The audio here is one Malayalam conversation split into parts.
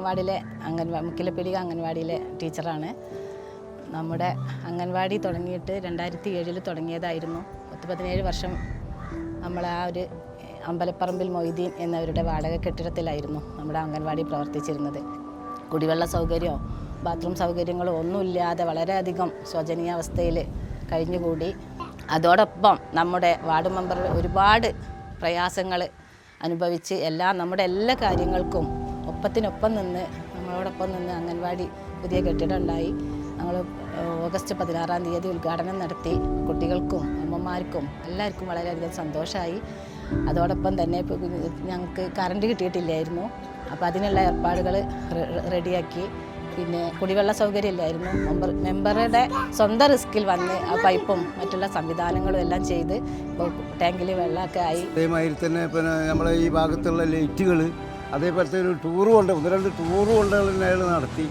വാർഡിലെ അംഗൻവാ മുക്കിലപ്പിടിക അംഗൻവാടിയിലെ ടീച്ചറാണ്. നമ്മുടെ അംഗൻവാടി തുടങ്ങിയിട്ട് രണ്ടായിരത്തി ഏഴിൽ തുടങ്ങിയതായിരുന്നു. പത്ത് പതിനേഴ് വർഷം നമ്മൾ ആ ഒരു അമ്പലപ്പറമ്പിൽ മൊയ്തീൻ എന്നവരുടെ വാടക കെട്ടിടത്തിലായിരുന്നു നമ്മുടെ അംഗൻവാടി പ്രവർത്തിച്ചിരുന്നത്. കുടിവെള്ള സൗകര്യമോ ബാത്റൂം സൗകര്യങ്ങളോ ഒന്നുമില്ലാതെ വളരെയധികം ശോചനീയാവസ്ഥയിൽ കഴിഞ്ഞുകൂടി. അതോടൊപ്പം നമ്മുടെ വാർഡ് മെമ്പർ ഒരുപാട് പ്രയാസങ്ങൾ അനുഭവിച്ച് എല്ലാ നമ്മുടെ എല്ലാ കാര്യങ്ങൾക്കും ഒപ്പത്തിനൊപ്പം നിന്ന് നമ്മളോടൊപ്പം നിന്ന് അംഗൻവാടി പുതിയ കെട്ടിടം ഉണ്ടായി ഞങ്ങൾ ഓഗസ്റ്റ് പതിനാറാം തീയതി ഉദ്ഘാടനം നടത്തി. കുട്ടികൾക്കും അമ്മമാർക്കും എല്ലാവർക്കും വളരെയധികം സന്തോഷമായി അതോടൊപ്പം തന്നെ ഞങ്ങൾക്ക് കറണ്ട് കിട്ടിയിട്ടില്ലായിരുന്നു. അപ്പോൾ അതിനുള്ള ഏർപ്പാടുകൾ റെഡിയാക്കി. പിന്നെ കുടിവെള്ള സൗകര്യം ഇല്ലായിരുന്നു. മെമ്പർ മെമ്പറുടെ സ്വന്തം റിസ്കിൽ വന്ന് ആ പൈപ്പും മറ്റുള്ള സംവിധാനങ്ങളും എല്ലാം ചെയ്ത് ഇപ്പോൾ ടാങ്കിൽ വെള്ളമൊക്കെ ആയി. അതേമാതിരി തന്നെ പിന്നെ നമ്മളെ ഈ ഭാഗത്തുള്ള ലൈറ്റുകൾ അതേപോലത്തെ ഒരു ടൂറും ഉണ്ട് ഒന്ന് രണ്ട് ടൂറ് ഉണ്ട് അയാൾ നടത്തി.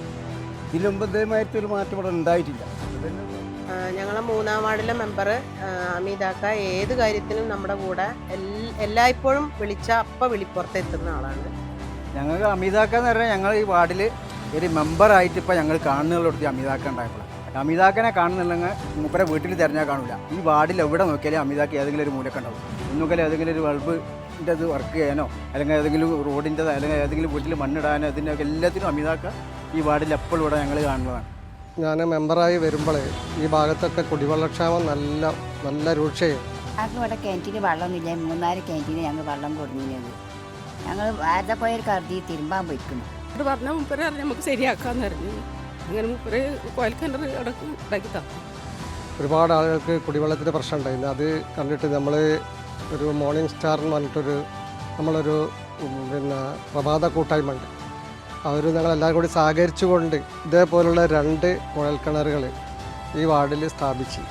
ഒരു മാറ്റം ഇവിടെ ഉണ്ടായിട്ടില്ല. ഞങ്ങളെ മൂന്നാം വാർഡിലെ മെമ്പർ അമിതാക്ക ഏത് കാര്യത്തിനും നമ്മുടെ കൂടെ എല്ലായ്പ്പോഴും വിളിച്ച അപ്പം വിളിപ്പുറത്ത് എത്തുന്ന ആളാണ്. ഞങ്ങൾക്ക് അമിതാക്ക എന്ന് പറഞ്ഞാൽ ഞങ്ങൾ ഈ വാർഡിൽ ഒരു മെമ്പറായിട്ട് ഇപ്പോൾ ഞങ്ങൾ കാണുന്നതിലോട്ട് അമിതാക്ക ഉണ്ടായപ്പോൾ അമിതാക്കനെ കാണുന്നില്ലെങ്കിൽ മൂപ്പരെ വീട്ടിൽ തിരഞ്ഞാൽ കാണില്ല ഈ വാർഡിൽ എവിടെ നോക്കിയാലും അമിതാക്ക ഏതെങ്കിലും ഒരു മൂലക്കുണ്ടാവും ഉണ്ടാവും. ഏതെങ്കിലും ഒരു ബൾബിന്റെ ഇത് വർക്ക് ചെയ്യാനോ അല്ലെങ്കിൽ ഏതെങ്കിലും റോഡിന്റെ അല്ലെങ്കിൽ ഏതെങ്കിലും വീട്ടിൽ മണ്ണിടാനോ ഇതിന്റെയൊക്കെ എല്ലാത്തിനും അമിതാക്ക ഈ വാർഡിൽ എപ്പോഴും ഇവിടെ ഞങ്ങൾ കാണുന്നതാണ്. ഞാൻ മെമ്പറായി വരുമ്പോൾ ഈ ഭാഗത്തൊക്കെ കുടിവെള്ളക്ഷാമം നല്ല നല്ല രൂക്ഷയും ഞങ്ങൾക്ക് ഇവിടെ കിണറ്റിന് വെള്ളമൊന്നുമില്ല മൂന്നാൽ കിണറ്റിന് ഞങ്ങൾ വെള്ളം കൊടുക്കുന്നത് ഞങ്ങൾ ആരുടെ പോയൊരു കരുതി തിരുമ്പാൻ പോയിക്കുന്നു. അത് പറഞ്ഞ മുപ്പര നമുക്ക് ശരിയാക്കാന്ന് പറഞ്ഞു. അങ്ങനെ മുപ്പര് കോയൽക്കിണർ അടക്കം ഉണ്ടാക്കി തന്നു. ഒരുപാട് ആളുകൾക്ക് കുടിവെള്ളത്തിന്റെ പ്രശ്നം ഉണ്ടായിരുന്നു അത് കണ്ടിട്ട് നമ്മൾ ഒരു മോർണിംഗ് സ്റ്റാർ എന്ന് പറഞ്ഞിട്ടൊരു നമ്മളൊരു പിന്നെ പ്രഭാത കൂട്ടായ്മ ഉണ്ട്. അവർ ഞങ്ങളെല്ലാവരും കൂടി സഹകരിച്ചുകൊണ്ട് ഇതേപോലുള്ള രണ്ട് കുഴൽക്കിണറുകൾ ഈ വാർഡിൽ സ്ഥാപിച്ചു.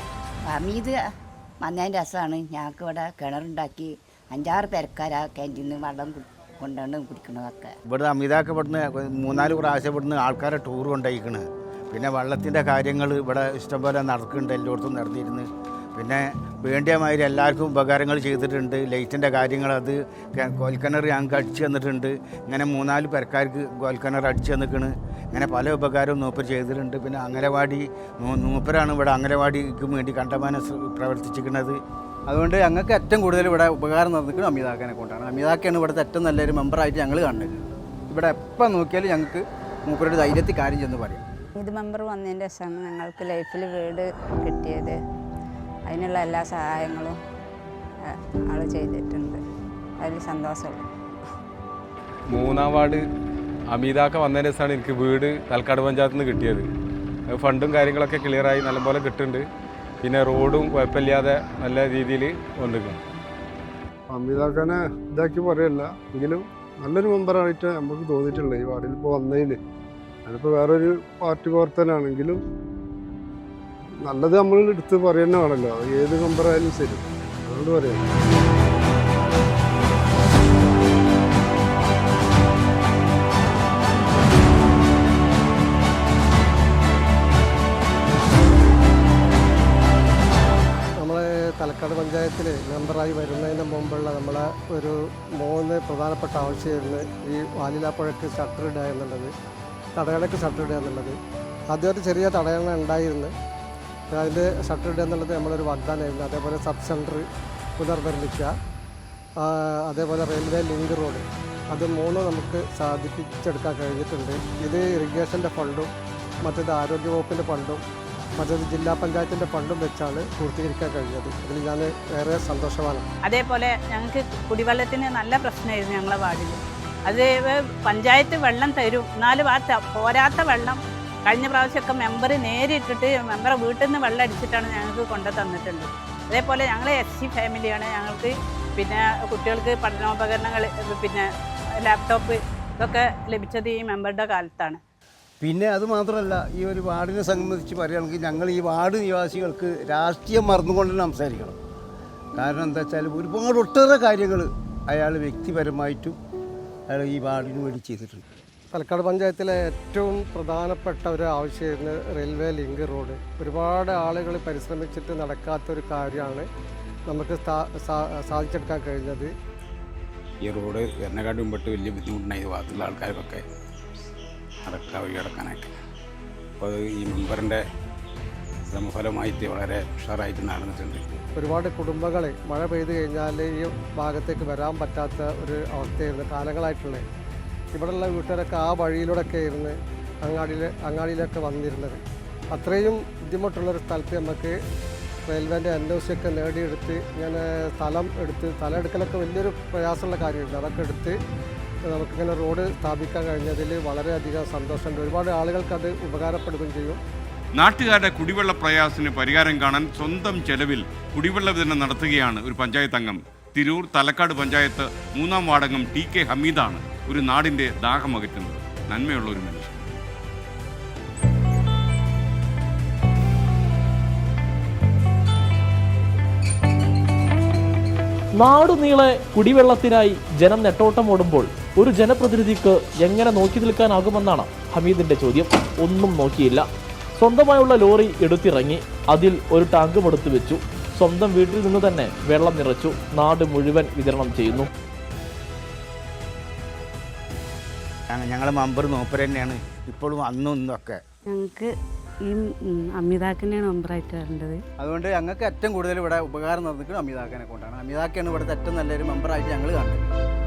അമീത് വന്നതിന്റെ രസമാണ്. ഞങ്ങൾക്ക് ഇവിടെ കിണറുണ്ടാക്കി അഞ്ചാറ് പേരക്കാരാ കിണറ്റിൽ നിന്ന് വെള്ളം കൊണ്ടുവന്ന് കുടിക്കണതൊക്കെ. ഇവിടുന്ന് അമിതാക്ക ഇവിടുന്ന് മൂന്നാൽ പ്രാവശ്യം ഇവിടുന്ന് ആൾക്കാരെ ടൂർ കൊണ്ടുപോയിക്കണ്. പിന്നെ വെള്ളത്തിന്റെ കാര്യങ്ങൾ ഇവിടെ ഇഷ്ടംപോലെ നടക്കുന്നുണ്ട്. എല്ലായിടത്തും നടന്നിരുന്ന് പിന്നെ വേണ്ടിയമാതിരി എല്ലാവർക്കും ഉപകാരങ്ങൾ ചെയ്തിട്ടുണ്ട്. ലൈറ്റിന്റെ കാര്യങ്ങൾ അത് കോൽക്കിണർ ഞങ്ങൾക്ക് അടിച്ചു തന്നിട്ടുണ്ട്. ഇങ്ങനെ മൂന്നാൽ പേർക്കാർക്ക് കോൽക്കിണർ അടിച്ചു തന്നിക്കണ്. ഇങ്ങനെ പല ഉപകാരവും മൂപ്പർ ചെയ്തിട്ടുണ്ട്. പിന്നെ അംഗനവാടി മൂപ്പരാണ് ഇവിടെ അംഗനവാടിക്ക് വേണ്ടി കണ്ടമാനം പ്രവർത്തിച്ചിരിക്കുന്നത്. അതുകൊണ്ട് ഞങ്ങൾക്ക് ഏറ്റവും കൂടുതൽ ഇവിടെ ഉപകാരം നടന്നിരിക്കുന്നത് അമിതാക്കനെ കൊണ്ടാണ്. അമിതാക്കയാണ് ഇവിടുത്തെ ഏറ്റവും നല്ലൊരു മെമ്പറായിട്ട് ഞങ്ങൾ കാണുന്നത്. ഇവിടെ എപ്പോൾ നോക്കിയാലും ഞങ്ങൾക്ക് മൂപ്പരുടെ ധൈര്യത്തിൽ കാര്യം ചെന്ന് പറയും. ഇത് മെമ്പർ വന്നതിന്റെ ശേഷമാണ് ഞങ്ങൾക്ക് ലൈഫിൽ വീട് കിട്ടിയത്. അതിനുള്ള എല്ലാ സഹായങ്ങളും ആൾ ചെയ്തിട്ടുണ്ട്. അതിൽ സന്തോഷമുള്ളൂ. മൂന്നാം വാർഡ് അമിതാക്ക വന്നതിന് ശേഷമാണ് എനിക്ക് വീട് തൽക്കാട് പഞ്ചായത്തിൽ നിന്ന് കിട്ടിയത്. ഫണ്ടും കാര്യങ്ങളൊക്കെ ക്ലിയറായി നല്ലപോലെ കിട്ടുന്നുണ്ട്. പിന്നെ റോഡും കുഴപ്പമില്ലാതെ നല്ല രീതിയിൽ കൊണ്ടിരിക്കും അമിതാക്കനെ ഇതാക്കി പറയല്ല. എങ്കിലും നല്ലൊരു മെമ്പറായിട്ട് നമുക്ക് തോന്നിയിട്ടുള്ളത് ഈ വാർഡിൽ ഇപ്പോൾ വന്നതിൽ അതിപ്പോൾ വേറൊരു പാർട്ടി പ്രവർത്തനാണെങ്കിലും നല്ലത് നമ്മൾ എടുത്ത് പറയുന്ന വേണമല്ലോ ഏത് ആയാലും ശരി. അതുകൊണ്ട് പറയാം തലക്കാട് പഞ്ചായത്തിൽ മെമ്പറായി വരുന്നതിന് മുമ്പുള്ള നമ്മളെ ഒരു മൂന്ന് പ്രധാനപ്പെട്ട ആവശ്യമായിരുന്നു. ഈ വാലിലാപ്പുഴയ്ക്ക് ഷട്ടർ ഇടുക എന്നുള്ളത് തടയണയ്ക്ക് ഷട്ടർ ഇടുക എന്നുള്ളത്. ആദ്യമായിട്ട് ചെറിയ തടയണ ഉണ്ടായിരുന്നു. അതിന്റെ ഷട്ടർ ഇടുക എന്നുള്ളത് നമ്മളൊരു വാഗ്ദാനമായിരുന്നു. അതേപോലെ സബ് സെന്റർ പുനർനിർമ്മിക്കുക അതേപോലെ റെയിൽവേ ലിങ്ക് റോഡ് അത് മൂന്നും നമുക്ക് സാധിപ്പിച്ചെടുക്കാൻ കഴിഞ്ഞിട്ടുണ്ട്. ഇത് ഇറിഗേഷന്റെ ഫണ്ടും മറ്റേത് ആരോഗ്യവകുപ്പിന്റെ ഫണ്ടും മറ്റേത് ജില്ലാ പഞ്ചായത്തിന്റെ ഫണ്ടും വെച്ചാണ് പൂർത്തീകരിക്കാൻ കഴിഞ്ഞത്. അതിൽ ഞാൻ ഏറെ സന്തോഷമാണ് അതേപോലെ ഞങ്ങൾക്ക് കുടിവെള്ളത്തിന് നല്ല പ്രശ്നമായിരുന്നു ഞങ്ങളെ വാർഡിൽ. അത് പഞ്ചായത്ത് വെള്ളം തരും എന്നാലും ആ പോരാത്ത വെള്ളം കഴിഞ്ഞ പ്രാവശ്യമൊക്കെ മെമ്പർ നേരിട്ടിട്ട് മെമ്പറെ വീട്ടിൽ നിന്ന് വെള്ളം അടിച്ചിട്ടാണ് ഞങ്ങൾക്ക് കൊണ്ടു തന്നിട്ടുണ്ട്. അതേപോലെ ഞങ്ങൾ എസ് സി ഫാമിലിയാണ് ഞങ്ങൾക്ക് പിന്നെ കുട്ടികൾക്ക് പഠനോപകരണങ്ങൾ പിന്നെ ലാപ്ടോപ്പ് ഇതൊക്കെ ലഭിച്ചത് ഈ മെമ്പറുടെ കാലത്താണ്. പിന്നെ അത് മാത്രമല്ല ഈ ഒരു വാർഡിനെ സംബന്ധിച്ച് പറയുകയാണെങ്കിൽ ഞങ്ങൾ ഈ വാർഡ് നിവാസികൾക്ക് രാഷ്ട്രീയം മറന്നുകൊണ്ട് സംസാരിക്കണം. കാരണം എന്താ വെച്ചാൽ ഒരുപാട് ഒട്ടേറെ കാര്യങ്ങൾ അയാൾ വ്യക്തിപരമായിട്ടും അയാൾ ഈ വാർഡിന് വേണ്ടി ചെയ്തിട്ടുണ്ട്. തലക്കാട് പഞ്ചായത്തിലെ ഏറ്റവും പ്രധാനപ്പെട്ട ഒരു ആവശ്യമായിരുന്നു റെയിൽവേ ലിങ്ക് റോഡ്. ഒരുപാട് ആളുകൾ പരിശ്രമിച്ചിട്ട് നടക്കാത്തൊരു കാര്യമാണ് നമുക്ക് സാധിച്ചെടുക്കാൻ കഴിഞ്ഞത്. ഈ റോഡ് വരണക്കാട് മുമ്പിട്ട് വലിയ ബുദ്ധിമുട്ടുണ്ടായി. ഭാഗത്തുള്ള ആൾക്കാർക്കൊക്കെ നടക്കാൻ വഴി വഴിയടക്കാനൊക്കെ അപ്പോൾ ഈ മെമ്പറിന്റെ ശ്രമഫലമായിട്ട് വളരെ ഉഷാറായിട്ട് നടന്നിട്ടുണ്ട്. ഒരുപാട് കുടുംബങ്ങൾ മഴ പെയ്തു കഴിഞ്ഞാൽ ഈ ഭാഗത്തേക്ക് വരാൻ പറ്റാത്ത ഒരു അവസ്ഥയായിരുന്നു കാലങ്ങളായിട്ടുള്ളത്. ഇവിടെയുള്ള വീട്ടുകാരൊക്കെ ആ വഴിയിലൂടെയൊക്കെ ഇരുന്ന് അങ്ങാടിയിൽ അങ്ങാടിയിലൊക്കെ വന്നിരുന്നത്. അത്രയും ബുദ്ധിമുട്ടുള്ളൊരു സ്ഥലത്ത് നമുക്ക് റെയിൽവേന്റെ എൻ ഒ സി ഒക്കെ നേടിയെടുത്ത് ഇങ്ങനെ സ്ഥലം എടുത്ത് സ്ഥലം എടുക്കലൊക്കെ വലിയൊരു പ്രയാസമുള്ള കാര്യമുണ്ട് അതൊക്കെ എടുത്ത് നമുക്കിങ്ങനെ റോഡ് സ്ഥാപിക്കാൻ കഴിഞ്ഞതിൽ വളരെയധികം സന്തോഷമുണ്ട്. ഒരുപാട് ആളുകൾക്ക് അത് ഉപകാരപ്പെടുകയും ചെയ്യും. നാട്ടുകാരുടെ കുടിവെള്ള പ്രയാസത്തിന് പരിഹാരം കാണാൻ സ്വന്തം ചെലവിൽ കുടിവെള്ള വിതരണം നടത്തുകയാണ് ഒരു പഞ്ചായത്ത് അംഗം. തിരൂർ തലക്കാട് പഞ്ചായത്ത് മൂന്നാം വാർഡംഗം ടി കെ ഹമീദാണ്. ഒരു നാടിന്റെ ദാഹം അകറ്റുന്നത്. നന്മയുള്ള ഒരു മനുഷ്യൻ. നാടുനീളെ കുടിവെള്ളത്തിനായി ജനം നെട്ടോട്ടം ഓടുമ്പോൾ ഒരു ജനപ്രതിനിധിക്ക് എങ്ങനെ നോക്കി നിൽക്കാനാകുമെന്നാണ് ഹമീദിന്റെ ചോദ്യം. ഒന്നും നോക്കിയില്ല. സ്വന്തമായുള്ള ലോറി എടുത്തിറങ്ങി അതിൽ ഒരു ടാങ്കും എടുത്തു വെച്ചു സ്വന്തം വീട്ടിൽ നിന്ന് തന്നെ വെള്ളം നിറച്ചു. നാട് മുഴുവൻ വിതരണം ചെയ്യുന്നു. ഞങ്ങളെ മെമ്പർ നോപ്പർ തന്നെയാണ്. ഇപ്പോഴും അന്നും ഇന്നും ഒക്കെ ഞങ്ങൾക്ക് ഈ അമിതാക്കനെയാണ് മെമ്പറായിട്ട് വരേണ്ടത്. അതുകൊണ്ട് ഞങ്ങൾക്ക് ഏറ്റവും കൂടുതൽ ഇവിടെ ഉപകാരം നടന്നിരിക്കുന്നത് അമിതാക്കനെ കൊണ്ടാണ്. അമിതാക്കയാണ് ഇവിടുത്തെ ഏറ്റവും നല്ലൊരു മെമ്പറായിട്ട് ഞങ്ങൾ കാണുന്നത്.